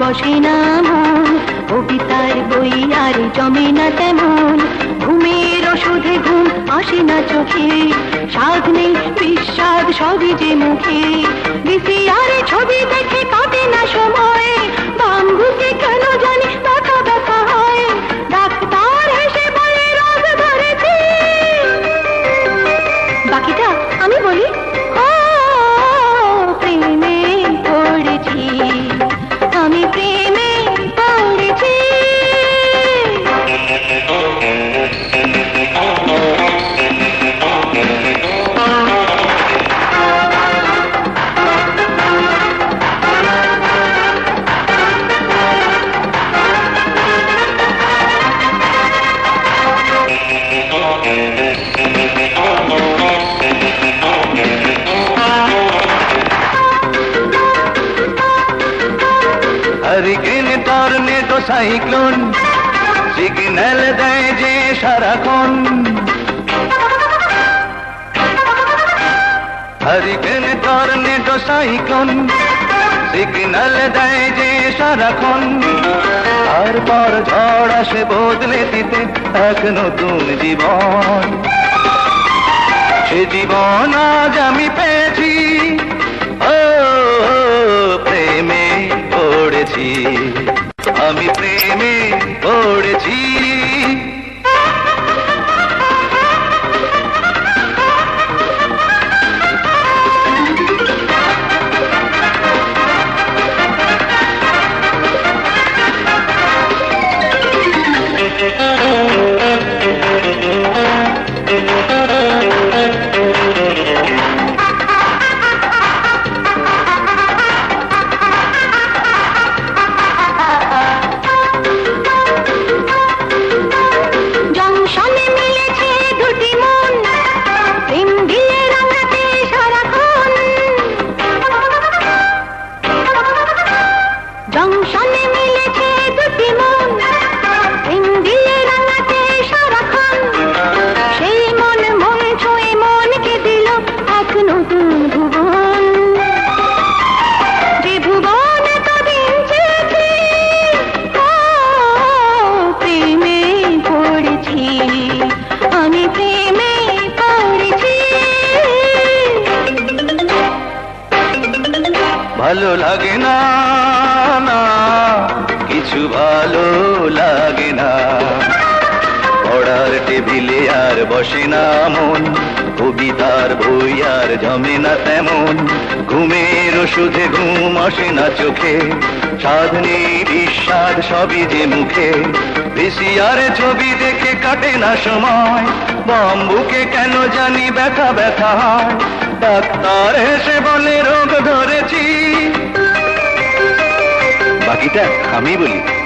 বসে না মন কবিতার বই আর জমে না তেমন। ঘুমের আসে না চোখে। স্বাদ নেই বিশ্বাস সবই যে মুখে। বিসিআরে ছবি দেখে হারিকেন টর্নেডো সাইক্লোন সিগন্যাল দেয় যে সারাক্ষণ হারিকেন টর্নেডো সাইক্লোন সিগন্যাল দেয় যে সারাক্ষণ। তারপর ঝড় আসে বদলে দিতে এক নতুন জীবন। সে জীবন আজ আমি পেয়েছি ও, প্রেমে পড়েছি। ভালো লাগে না না, কিছু ভালো লাগে না। পড়ার টেবিলে আর বসে না মন, কবিতার বই আর জমে না তেমন। ঘুমের ওষুধে ঘুম আসে না চোখে নেই, বিস্বাদ সবই যে মুখে। আর ছবি দেখে কাটে না সময়, বম্বুকে কেন জানি ব্যথা ব্যথা হয়? ডাক্তার হেসে বলে রোগ ধরেছি বাকিটা আমি বলি ও